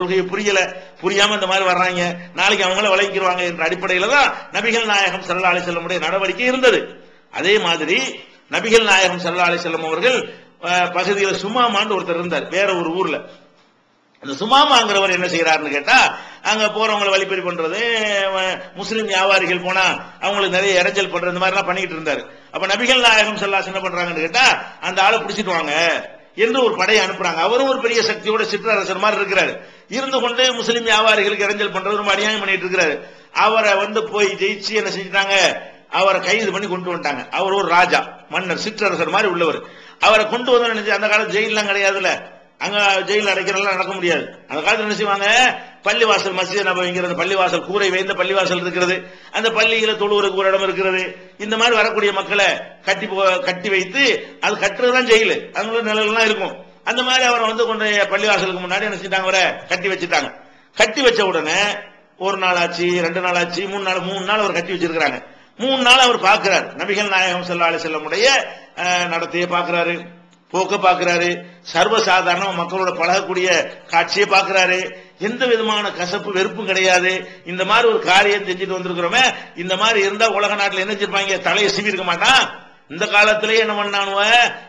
கொள்கையை புரியல. புரியாம இந்த மாதிரி வர்றாங்க. நாளைக்கு அவங்கள விளங்கிடுவாங்க என்ற அடிப்படையில தான் நபிகள் நாயகம் சல்லா அலி செல்லமுடைய நடவடிக்கை இருந்தது. அதே மாதிரி நபிகள் நாயகம் சல்லா அலி செல்லம் அவர்கள் பகுதியில் சுமாமான்னு ஒருத்தர் இருந்தார். வேற ஒரு ஊர்ல. அந்த சுமாமாங்கிறவர் என்ன செய்யறாருன்னு கேட்டா அங்க போறவங்களை வழிப்பறி பண்றது முஸ்லீம் முஸ்லிம் வியாபாரிகள் போனா அவங்களுக்கு நிறைய இறைச்சல் பண்றது இந்த மாதிரி எல்லாம் இருந்தாரு. அப்ப நபிகள் நாயகம் செல்லாஸ் என்ன பண்றாங்கன்னு கேட்டா அந்த ஆளை பிடிச்சிட்டு வாங்க. என்று ஒரு படையை அனுப்புறாங்க. அவரும் ஒரு பெரிய சக்தியோட சிற்றரசர் மாதிரி இருக்கிறாரு. இருந்து கொண்டு முஸ்லிம் வியாபாரிகளுக்கு இறைஞ்சல் பண்றது ரொம்ப அநியாயம் பண்ணிட்டு இருக்கிறாரு. அவரை வந்து போய் ஜெயிச்சு என்ன செஞ்சிட்டாங்க? அவரை கைது பண்ணி கொண்டு வந்துட்டாங்க. அவர் ஒரு ராஜா மன்னர் சிற்றரசர் மாதிரி உள்ளவர். அவரை கொண்டு வந்து நினைச்சு அந்த காலத்து ஜெயிலெலாம் கிடையாதுல்ல. அங்க ஜெயில அடைக்கிறதெல்லாம் நடக்க முடியாது. அந்த காலத்துல என்ன செய்வாங்க? பள்ளிவாசல் மசித நபவிங்கிறது பள்ளிவாசல் கூரை வைந்த பள்ளிவாசல் இருக்கிறது. அந்த பள்ளியில தொழுவுறதுக்கு ஒரு இடம் இருக்கிறது. இந்த மாதிரி வரக்கூடிய மக்களை கட்டி போ- கட்டி வைத்து அது கட்டுறதுதான் ஜெயிலு. அங்கே நிழல்லாம் இருக்கும். அந்த மாதிரி அவரை வந்து கொண்டு பள்ளிவாசலுக்கு முன்னாடி என்ன செஞ்சாங்க அவரை கட்டி வச்சுட்டாங்க. கட்டி வச்ச உடனே ஒரு நாள் ஆச்சு ரெண்டு நாள் ஆச்சு மூணு நாள் மூணு நாள் அவர் கட்டி வச்சிருக்கிறாங்க. மூணு நாள் அவர் பார்க்கிறார். நபிகள் நாயகம் ஸல்லல்லாஹு அலைஹி செல்லமுடைய நடத்தையை பார்க்கிறாரு. போக்க பாக்குறாரு சர்வசாதாரண மக்களோட பழகக்கூடிய காட்சியை பாக்குறாரு எந்த விதமான கசப்பு வெறுப்பும் கிடையாது. இந்த மாதிரி ஒரு காரியம் செஞ்சுட்டு வந்திருக்கிறோமே. இந்த மாதிரி இருந்தா உலக நாட்டில் என்ன செஞ்சிருப்பாங்க தலையை சீவிருக்க மாட்டான். இந்த காலத்திலேயே என்ன பண்ணானுவ?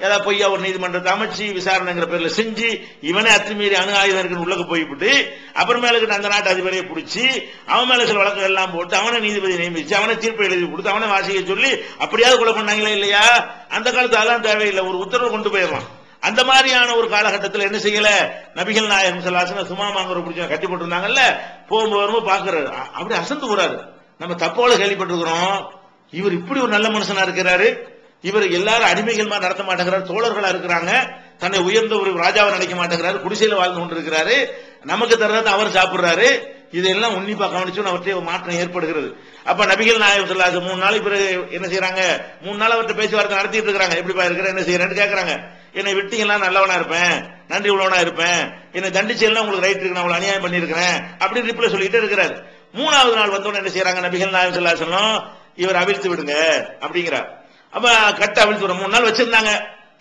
ஏதாவது பொய்யா ஒரு நீதிமன்றத்தை அமைச்சு விசாரணைங்கிற பேர்ல செஞ்சு இவனே அத்துமீறி அணு ஆயுதம் இருக்குன்னு உள்ளக்கு போய்விட்டு அப்புறமேலுக்கு அந்த நாட்டு அதிபரையை பிடிச்சி அவன் மேல சில வழக்குகள் எல்லாம் போட்டு அவனை நீதிபதி நியமிச்சு அவனை தீர்ப்பு எழுதி கொடுத்து அவனை வாசிக்க சொல்லி அப்படியாவது கொலை பண்ணாங்களே இல்லையா? அந்த காலத்து அதெல்லாம் தேவையில்லை. ஒரு உத்தரவு கொண்டு போயிடலாம். அந்த மாதிரியான ஒரு காலகட்டத்தில் என்ன செய்யல? நபிகள் நாயகம் சல்லாசன சுமாமாங்கிற பிடிச்ச கட்டி போட்டிருந்தாங்கல்ல? போகும்போது வரும்போது பாக்குறாரு அப்படி அசந்து போறாரு. நம்ம தப்போல கேள்விப்பட்டிருக்கிறோம். இவர் இப்படி ஒரு நல்ல மனுஷனா இருக்கிறாரு. இவர் எல்லாரும் அடிமைகள் மாதிரி நடத்த மாட்டேங்கிறார் தோழர்களா இருக்கிறாங்க. தன்னை உயர்ந்த ஒரு ராஜாவை நினைக்க மாட்டேங்கிறாரு. குடிசையில வாழ்ந்து கொண்டிருக்கிறாரு. நமக்கு தர்றதை அவர் சாப்பிடுறாரு. இதெல்லாம் உன்னிப்பா கவனிச்சு அவர்கிட்ட மாற்றம் ஏற்படுகிறது. அப்ப நபிகள் நாயகம் சொல்லாது மூணு நாளைக்கு பிறகு என்ன செய்யறாங்க மூணு நாள் அவர்கிட்ட பேச்சுவார்த்தை நடத்திட்டு இருக்கிறாங்க. எப்படிப்பா இருக்கிற? என்ன செய்யறேன்னு கேட்கறாங்க என்னை விட்டீங்கன்னா நல்லவனா இருப்பேன். நன்றி உள்ளவனா இருப்பேன். என்னை தண்டிச்சேன்னா உங்களுக்கு ரைட் இருக்கு. நான் அநியாயம் பண்ணிருக்கிறேன் அப்படின்னு ரிப்ளை சொல்லிட்டு இருக்கிறாரு. மூணாவது நாள் வந்தோடனே என்ன செய்யறாங்க நபிகள் நாயகம் சொல்லாசனும் இவர் அவிழ்த்து விடுங்க அப்படிங்கிறார். அப்ப கட்ட அப்படின்னு விட மூணு நாள் வச்சிருந்தாங்க.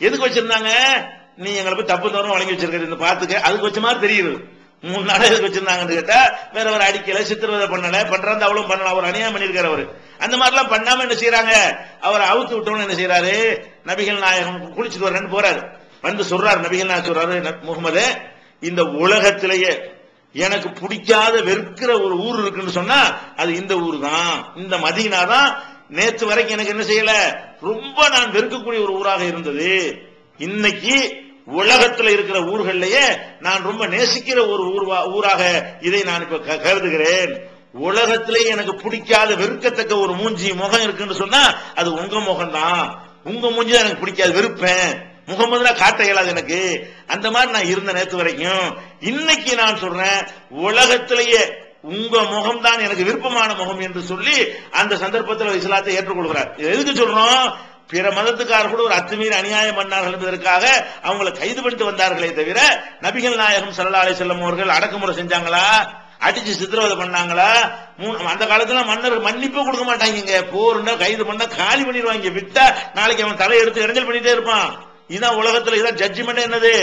எதுக்கு வச்சிருந்தாங்க? நீ எங்களை போய் தப்பு தவறும் வழங்கி வச்சிருக்கிறது பாத்துக்க. அதுக்கு வச்ச மாதிரி தெரியுது. மூணு நாள் எதுக்கு வச்சிருந்தாங்கன்னு கேட்டா வேற ஒரு அடிக்கல சித்திரவதை பண்ணல பண்றது அவளும் பண்ணல. அவர் அநியாயம் பண்ணிருக்காரு அவரு. அந்த மாதிரிலாம் பண்ணாம என்ன செய்யறாங்க அவரை அவுத்து விட்டவனு என்ன செய்யறாரு நபிகள் நாயகம் குளிச்சுட்டு வரேன்னு போறாரு. வந்து சொல்றாரு நபிகள் நாயகம் சொல்றாரு முகமது இந்த உலகத்திலேயே எனக்கு பிடிக்காத வெறுக்கிற ஒரு ஊர் இருக்குன்னு சொன்னா அது இந்த ஊர் தான் இந்த மதீனா தான் நேற்று வரைக்கும் எனக்கு என்ன செய்யல? ரொம்ப நான் வெறுக்கக்கூடிய ஒரு ஊராக இருந்தது. இன்னைக்கு உலகத்துல இருக்கிற ஊர்கள்லயே நான் ரொம்ப நேசிக்கிற ஒரு ஊராக இதை நான் இப்ப க- கருதுகிறேன். உலகத்திலே எனக்கு பிடிக்காத வெறுக்கத்தக்க ஒரு மூஞ்சி முகம் இருக்குன்னு சொன்னா அது உங்க முகம் தான் உங்க மூஞ்சி தான் எனக்கு பிடிக்காது வெறுப்பேன். முகமதுனா காட்ட இயலாது எனக்கு. அந்த மாதிரி நான் இருந்த நேற்று வரைக்கும். இன்னைக்கு நான் சொல்றேன் உலகத்திலேயே உங்க முகம் தான் எனக்கு விருப்பமான முகம் என்று சொல்லி அந்த சந்தர்ப்பத்தில் இஸ்லாத்தை ஏற்றுக்கொள்கிறார். எதுக்கு சொல்றோம்? பிற மதத்துக்காரர் கூட ஒரு அத்துமீறி அநியாயம் பண்ணார்கள் என்பதற்காக அவங்களை கைது பண்ணிட்டு வந்தார்களே தவிர நபிகள் நாயகம் ஸல்லல்லாஹு அலைஹி அவர்கள் அடக்குமுறை செஞ்சாங்களா? அடிச்சு சித்திரவதை பண்ணாங்களா? அந்த காலத்துல மன்னர் மன்னிப்பு கொடுக்க மாட்டாங்க போர்னா கைது பண்ணா காலி பண்ணிடுவாங்க. விட்டா நாளைக்கு அவன் தலை எடுத்து இறஞ்சல் பண்ணிட்டே இருப்பான். இதான் உலகத்துல இதான் ஜட்ஜ்மெண்ட் என்னது?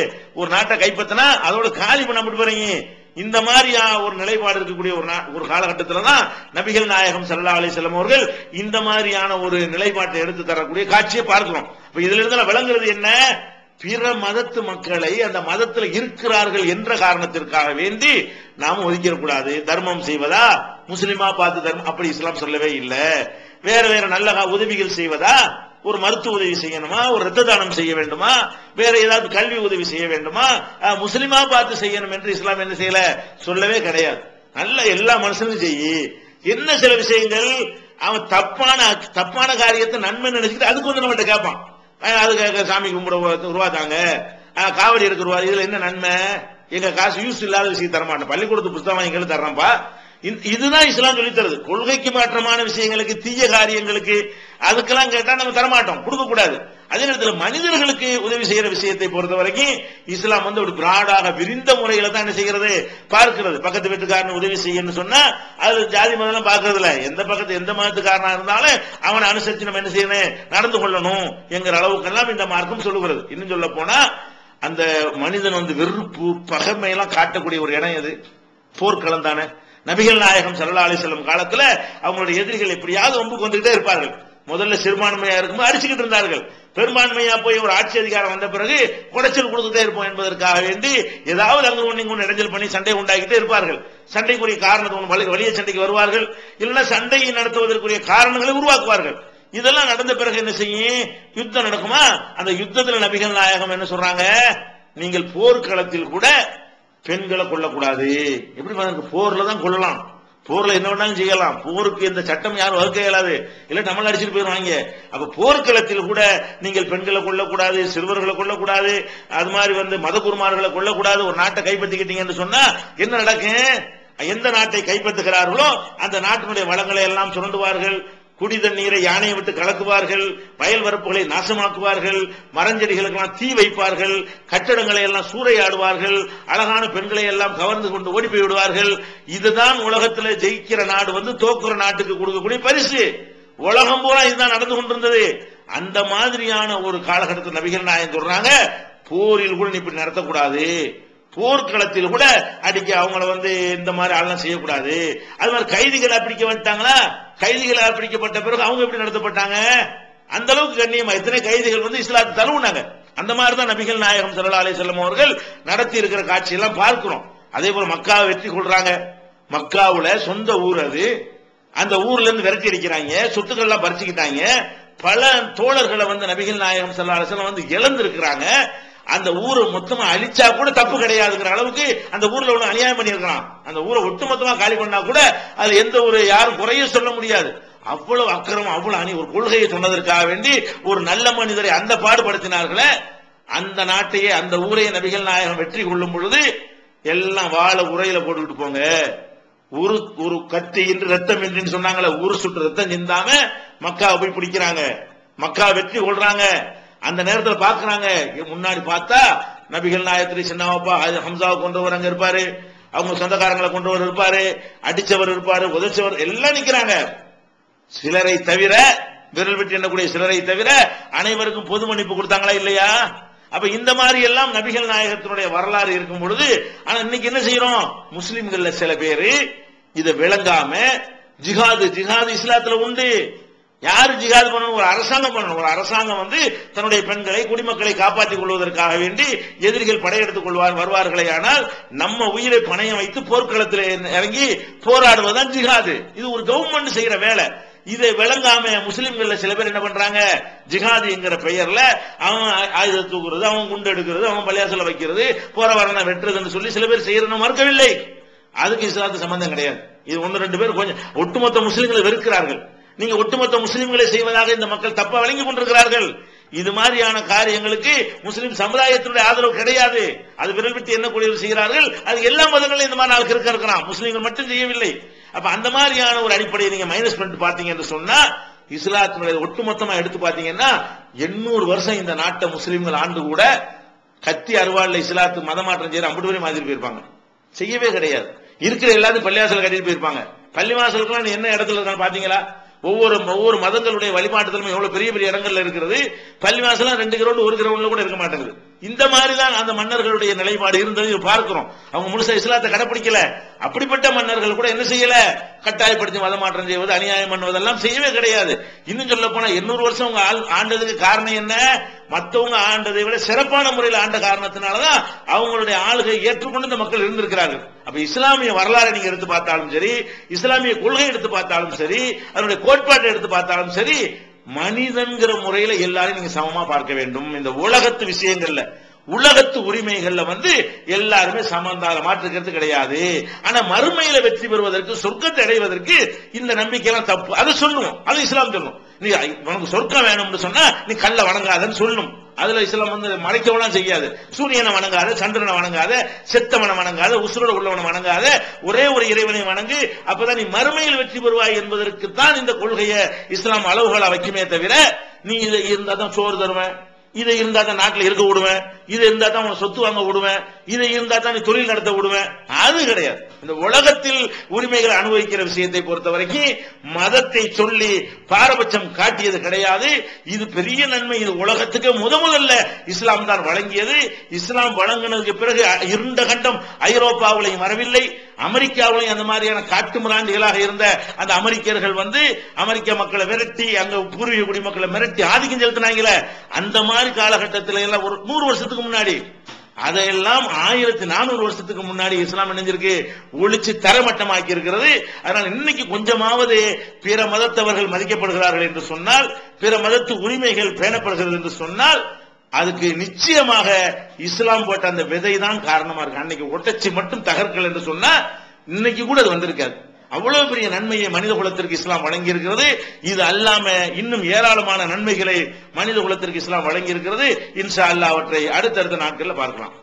ஒரு நாட்டை கைப்பற்றினா அதோட காலி பண்ண மட்டும் போறீங்க இந்த மாதிரி ஒரு நிலைப்பாடு இருக்கக்கூடிய ஒரு நா- ஒரு காலகட்டத்துல தான் நபிகள் நாயகம் சல்லா அலி செல்லம் அவர்கள் இந்த மாதிரியான ஒரு நிலைப்பாட்டை எடுத்து தரக்கூடிய காட்சியை பார்க்கிறோம். இப்ப இதுல இருந்து விளங்குறது என்ன? பிற மதத்து மக்களை அந்த மதத்தில் இருக்கிறார்கள் என்ற காரணத்திற்காக வேண்டி நாம ஒதுக்கிடக்கூடாது. தர்மம் செய்வதா? முஸ்லிமா பார்த்து தர்மம் அப்படி இஸ்லாம் சொல்லவே இல்லை. வேற வேற நல்ல உதவிகள் செய்வதா? ஒரு மருத்துவ உதவி செய்யணுமா? ஒரு ரத்த தானம் செய்ய வேண்டுமா? வேற ஏதாவது கல்வி உதவி செய்ய வேண்டுமா? முஸ்லிமா பார்த்து செய்யணும் என்று இஸ்லாம் என்ன செய்யல? சொல்லவே கிடையாது. நல்ல எல்லா மனுஷனும் செய்யி. என்ன சில விஷயங்கள்? அவன் தப்பான தப்பான காரியத்தை நன்மை நினைச்சுக்கிட்டு அதுக்கு வந்து நம்மகிட்ட கேட்பான். அஹ், அது கேட்க சாமி கும்பிட ஒரு ரூபா தாங்க காவடி எடுக்க ரூபா இதுல என்ன நன்மை? எங்க காசு யூஸ் இல்லாத விஷயம் தரமாட்டேன். பள்ளிக்கூடத்து புத்தகம் எங்களுக்கு கையில தர்றேன்ப்பா. இதுதான் இஸ்லாம் சொல்லி தருது கொள்கைக்கு மாற்றமான விஷயங்களுக்கு தீய காரியங்களுக்கு அதுக்கெல்லாம் கேட்டா நம்ம தரமாட்டோம். கொடுக்க கூடாது. அதே நேரத்தில் மனிதர்களுக்கு உதவி செய்யற விஷயத்தை பொறுத்த வரைக்கும் இஸ்லாம் வந்து ஒரு பிராடாக விரிந்த முறையில தான் என்ன செய்கிறது? பார்க்கிறது. பக்கத்து வீட்டுக்காரன் உதவி செய்யணும்னு சொன்னா அது ஜாதி மதம் பார்க்கறது இல்ல எந்த பக்கத்து எந்த மதத்துக்காரனா இருந்தாலும் அவனை அனுசரிச்சு நம்ம என்ன செய்யணும்? நடந்து கொள்ளணும் என்கிற அளவுக்கெல்லாம் இந்த மார்க்கம் சொல்லுகிறது. இன்னும் சொல்ல போனா அந்த மனிதன் வந்து வெறுப்பு பகைமை எல்லாம் காட்டக்கூடிய ஒரு இடம் எது? போர்க்களம் தானே. நபிகள் நாயகம் சல்லா அலிசல்லம் காலத்துல அவங்களுடைய எதிரிகள் எப்படியாவது ஒம்புக்கு வந்துகிட்டே இருப்பார்கள். முதல்ல சிறுபான்மையா இருக்கும்போது அடிச்சுக்கிட்டு இருந்தார்கள். பெரும்பான்மையா போய் ஒரு ஆட்சி அதிகாரம் வந்த பிறகு குடைச்சல் கொடுத்துட்டே இருப்போம் என்பதற்காக வேண்டி ஏதாவது அங்கு ஒன்று ஒன்று இடைஞ்சல் பண்ணி சண்டை உண்டாக்கிட்டே இருப்பார்கள். சண்டைக்குரிய காரணத்தை ஒன்று வலிய சண்டைக்கு வருவார்கள். இல்லைன்னா சண்டையை நடத்துவதற்குரிய காரணங்களை உருவாக்குவார்கள். இதெல்லாம் நடந்த பிறகு என்ன செய்யும்? யுத்தம் நடக்குமா? அந்த யுத்தத்தில் நபிகள் நாயகம் என்ன சொல்றாங்க? நீங்கள் போர்க்களத்தில் கூட பெண்களை கொல்லக்கூடாது. எப்படி போர்ல தான் கொல்லலாம். போர்ல என்ன வேணாலும் செய்யலாம். போருக்கு இந்த சட்டம் யாரும் வகுக்க இயலாது. இல்ல நம்மள அடிச்சுட்டு போயிருவாங்க அப்ப போர்க்களத்தில் கூட நீங்கள் பெண்களை கொல்லக்கூடாது சிறுவர்களை கொல்லக்கூடாது. அது மாதிரி வந்து மதகுருமார்களை கொல்லக்கூடாது. ஒரு நாட்டை கைப்பற்றிக்கிட்டீங்கன்னு சொன்னா என்ன நடக்கும்? எந்த நாட்டை கைப்பற்றுகிறார்களோ அந்த நாட்டினுடைய வளங்களை எல்லாம் சுரண்டுவார்கள். குடி தண்ணீரை யானையை விட்டு கலக்குவார்கள் வயல் வரப்புகளை நாசமாக்குவார்கள் மரஞ்செடிகளுக்கெல்லாம் தீ வைப்பார்கள் கட்டடங்களை எல்லாம் சூறையாடுவார்கள் அழகான பெண்களை எல்லாம் கவர்ந்து கொண்டு ஓடி போய் விடுவார்கள். இதுதான் உலகத்தில் ஜெயிக்கிற நாடு வந்து தோக்குற நாட்டுக்கு கொடுக்கக்கூடிய பரிசு. உலகம் பூரா இதுதான் நடந்து கொண்டிருந்தது. அந்த மாதிரியான ஒரு காலகட்டத்தில் நபிகள் நாயகம் சொல்றாங்க போரில் கூட நீ இப்படி நடத்தக்கூடாது. போர்க்களத்தில் கூட அடிக்க அவங்கள வந்து இந்த மாதிரி ஆளெல்லாம் செய்யக்கூடாது. அது மாதிரி கைதிகளை பிடிக்க வந்துட்டாங்களா? கைதிகளை பிடிக்கப்பட்ட பிறகு அவங்க எப்படி நடத்தப்பட்டாங்க? அந்த அளவுக்கு கண்ணியமா. எத்தனை கைதிகள் வந்து இஸ்லாத்து தழுவுனாங்க. அந்த மாதிரி தான் நபிகள் நாயகம் சல்லா அலி செல்லம் அவர்கள் நடத்தி இருக்கிற காட்சியெல்லாம் பார்க்கிறோம். அதே போல மக்காவை வெற்றி கொள்றாங்க. மக்காவுல சொந்த ஊர் அது. அந்த ஊர்ல இருந்து விரட்டி அடிக்கிறாங்க. சொத்துக்கள் எல்லாம் பறிச்சுக்கிட்டாங்க. பல தோழர்களை வந்து நபிகள் நாயகம் சல்லா அலைஹி வந்து இழந்திருக்கிறாங்க. அந்த ஊரை மொத்தமா அழிச்சா கூட தப்பு கிடையாதுங்கிற அளவுக்கு அந்த ஊர்ல ஒண்ணு அநியாயம் பண்ணியிருக்கிறான். அந்த ஊரை ஒட்டுமொத்தமா காலி பண்ணா கூட அது எந்த ஒரு யாரும் குறைய சொல்ல முடியாது. அவ்வளவு அக்கிரமம் அவ்வளவு அணி ஒரு கொள்கையை சொன்னதற்காக வேண்டி ஒரு நல்ல மனிதரை அந்த பாடுபடுத்தினார்களே. அந்த நாட்டையே அந்த ஊரையே நபிகள் நாயகம் வெற்றி கொள்ளும் பொழுது எல்லாம் வாழை உரையில போட்டுக்கிட்டு போங்க. ஒரு ஒரு கத்தி இன்று ரத்தம் என்று சொன்னாங்களே ஒரு சுட்டு ரத்தம் சிந்தாம மக்காவை போய் பிடிக்கிறாங்க. மக்கா வெற்றி கொள்றாங்க. அந்த நேரத்தில் பாக்குறாங்க. முன்னாடி பார்த்தா நபிகள் நாயத்திரி சின்னவாப்பா ஹம்சாவை கொண்டவர் அங்க இருப்பாரு. அவங்க சொந்தக்காரங்களை கொண்டவர் இருப்பாரு. அடிச்சவர் இருப்பாரு உதைச்சவர் எல்லாம் நிக்கிறாங்க. சிலரை தவிர விரல் விட்டு எண்ணக்கூடிய சிலரை தவிர அனைவருக்கும் பொது மன்னிப்பு கொடுத்தாங்களா இல்லையா? அப்ப இந்த மாதிரி எல்லாம் நபிகள் நாயகத்தினுடைய வரலாறு இருக்கும் பொழுது ஆனா இன்னைக்கு என்ன செய்யறோம்? முஸ்லிம்கள்ல சில பேரு இதை விளங்காம ஜிஹாது ஜிஹாது இஸ்லாத்துல உண்டு. யாரு ஜிஹாது பண்ணணும்? ஒரு அரசாங்கம் பண்ணணும். ஒரு அரசாங்கம் வந்து தன்னுடைய பெண்களை குடிமக்களை காப்பாற்றிக் கொள்வதற்காக வேண்டி எதிரிகள் படையெடுத்துக் கொள்வார் வருவார்களே. ஆனால் நம்ம உயிரை பணையம் வைத்து போர்க்களத்தில் இறங்கி போராடுவதுதான் ஜிகாது இது ஒரு கவர்மெண்ட் செய்யற வேலை. இதை விளங்காம முஸ்லிம்கள்ல சில பேர் என்ன பண்றாங்க? ஜிகாதிங்கிற பெயர்ல அவன் ஆயுத தூக்குறது அவன் குண்டு எடுக்கிறது அவன் பள்ளியாசல வைக்கிறது போற வரன வெட்டுறதுன்னு சொல்லி சில பேர் செய்யறதுன்னு மறுக்கவில்லை. அதுக்கு இஸ்லாத்து சம்பந்தம் கிடையாது. இது ஒன்னு ரெண்டு பேர் கொஞ்சம் ஒட்டுமொத்த முஸ்லிம்களை வெறுக்கிறார்கள். நீங்க ஒட்டுமொத்த முஸ்லிம்களை செய்வதாக இந்த மக்கள் தப்பா வழங்கி கொண்டிருக்கிறார்கள். இது மாதிரியான காரியங்களுக்கு முஸ்லிம் சமுதாயத்தினுடைய ஆதரவு கிடையாது. அது விரல் விட்டு எண்ணக்கூடியவர் செய்கிறார்கள்? அது எல்லா மதங்களும் இந்த மாதிரி நாளுக்கு இருக்க இருக்கலாம் முஸ்லீம்கள் மட்டும் செய்யவில்லை. அப்ப அந்த மாதிரியான ஒரு அடிப்படையை நீங்க மைனஸ் பண்ணிட்டு பாத்தீங்க என்று சொன்னா இஸ்லாத்தினுடைய ஒட்டுமொத்தமா எடுத்து பாத்தீங்கன்னா எண்ணூறு வருஷம் இந்த நாட்டை முஸ்லீம்கள் ஆண்டு கூட கத்தி அறுவாள்ல இஸ்லாத்து மதமாற்றம் செய்யற ஐம்பது பேரும் மாதிரி போயிருப்பாங்க. செய்யவே கிடையாது. இருக்கிற எல்லாத்தையும் பள்ளிவாசல் கட்டிட்டு போயிருப்பாங்க. பள்ளிவாசலுக்குலாம் என்ன இடத்துல இருக்கான்னு பாத்தீங்களா ஒவ்வொரு ஒவ்வொரு மதங்களுடைய வழிபாட்டுத்தன்மை எவ்வளவு பெரிய பெரிய இடங்கள்ல இருக்கிறது? பள்ளிவாசலாம் ரெண்டு கிரவுண்ட் ஒரு கிரவுண்ட்ல கூட இருக்க மாட்டேங்குது. இந்த மாதிரிதான் அந்த மன்னர்களுடைய நிலைப்பாடு இருந்தது. பார்க்கிறோம். அவங்க முழுசா இஸ்லாத்தை கடைபிடிக்கல அப்படிப்பட்ட மன்னர்கள் கூட என்ன செய்யல? கட்டாயப்படுத்தி மதமாற்றம் செய்வது அநியாயம் பண்ணுவதெல்லாம் செய்யவே கிடையாது. இன்னும் சொல்ல போனா எண்ணூறு வருஷம் அவங்க ஆள்- ஆண்டதுக்கு காரணம் என்ன? மத்தவங்க ஆண்டதை விட சிறப்பான முறையில் ஆண்ட காரணத்தினாலதான் அவங்களுடைய ஆளுகை ஏற்றுக்கொண்டு இந்த மக்கள் இருந்திருக்கிறார்கள். அப்ப இஸ்லாமிய வரலாறு நீங்க எடுத்து பார்த்தாலும் சரி இஸ்லாமிய கொள்கை எடுத்து பார்த்தாலும் சரி அதனுடைய கோட்பாட்டை எடுத்து பார்த்தாலும் சரி மனிதன்கிற முறையில எல்லாரையும் நீங்க சமமா பார்க்க வேண்டும். இந்த உலகத்து விஷயங்கள்ல உலகத்து உரிமைகள்ல வந்து எல்லாருமே சமந்தார மாற்றுக்கிறது கிடையாது. ஆனா மறுமையில வெற்றி பெறுவதற்கு சொர்க்கத்தை அடைவதற்கு இந்த நம்பிக்கையெல்லாம் தப்பு. அதை சொல்லுவோம். அது இஸ்லாம் சொல்லுவோம் நீ உனக்கு சொர்க்கம் வேணும்னு சொன்னா நீ கல்ல வணங்காதன்னு சொல்லணும் அதுல இஸ்லாம் வந்து மறைக்கவெல்லாம் செய்யாது. சூரியனை வணங்காத சந்திரனை வணங்காத செத்தவனை வணங்காத உசுரோட உள்ளவனை வணங்காத ஒரே ஒரு இறைவனை வணங்கு அப்பதான் நீ மறுமையில் வெற்றி பெறுவாய் என்பதற்கு தான் இந்த கொள்கையை இஸ்லாம் அளவுகளா வைக்குமே தவிர நீ இதை இருந்தா தான் சோறு தருவேன் இதை இருந்தா தான் நாட்டில் இருக்க விடுவேன் இது இருந்தா தான் உனக்கு சொத்து வாங்க விடுவேன். இதை இருந்தா தான் நீ தொழில் நடத்த விடுவேன். அது கிடையாது. இந்த உலகத்தில் உரிமைகளை அனுபவிக்கிற விஷயத்தை பொறுத்த வரைக்கும் மதத்தை சொல்லி பாரபட்சம் காட்டியது கிடையாது. இது பெரிய நன்மை. இது உலகத்துக்கு முத முதல்ல இஸ்லாம் தான் வழங்கியது. இஸ்லாம் வழங்கினதுக்கு பிறகு இருண்ட கண்டம் ஐரோப்பாவிலையும் வரவில்லை. அமெரிக்காவிலையும் அந்த மாதிரியான காட்டு மிராண்டிகளாக இருந்த அந்த அமெரிக்கர்கள் வந்து அமெரிக்க மக்களை விரட்டி அங்க பூர்வீக குடிமக்களை மிரட்டி ஆதிக்கம் செலுத்தினாங்களே. அந்த மாதிரி காலகட்டத்தில் எல்லாம் ஒரு நூறு வருஷத்துக்கு முன்னாடி. அதையெல்லாம் ஆயிரத்தி நானூறு வருஷத்துக்கு முன்னாடி இஸ்லாம் இணைஞ்சிருக்கு. ஒழிச்சு தரமட்டமாக்கி இருக்கிறது அதனால் இன்னைக்கு கொஞ்சமாவது பிற மதத்தவர்கள் மதிக்கப்படுகிறார்கள் என்று சொன்னால் பிற மதத்து உரிமைகள் பேணப்படுகிறது என்று சொன்னால் அதுக்கு நிச்சயமாக இஸ்லாம் போட்ட அந்த விதை தான் காரணமா இருக்கு. அன்னைக்கு ஒட்டச்சி மட்டும் தகர்க்கல் என்று சொன்னா இன்னைக்கு கூட அது வந்திருக்காது. அவ்வளவு பெரிய நன்மையை மனித குலத்திற்கு இஸ்லாம் வழங்கி இருக்கிறது இது அல்லாம இன்னும் ஏராளமான நன்மைகளை மனித குலத்திற்கு இஸ்லாம் வழங்கி இருக்கிறது இன்ஷா அல்லா அவற்றை அடுத்தடுத்த நாட்கள்ல பார்க்கலாம்.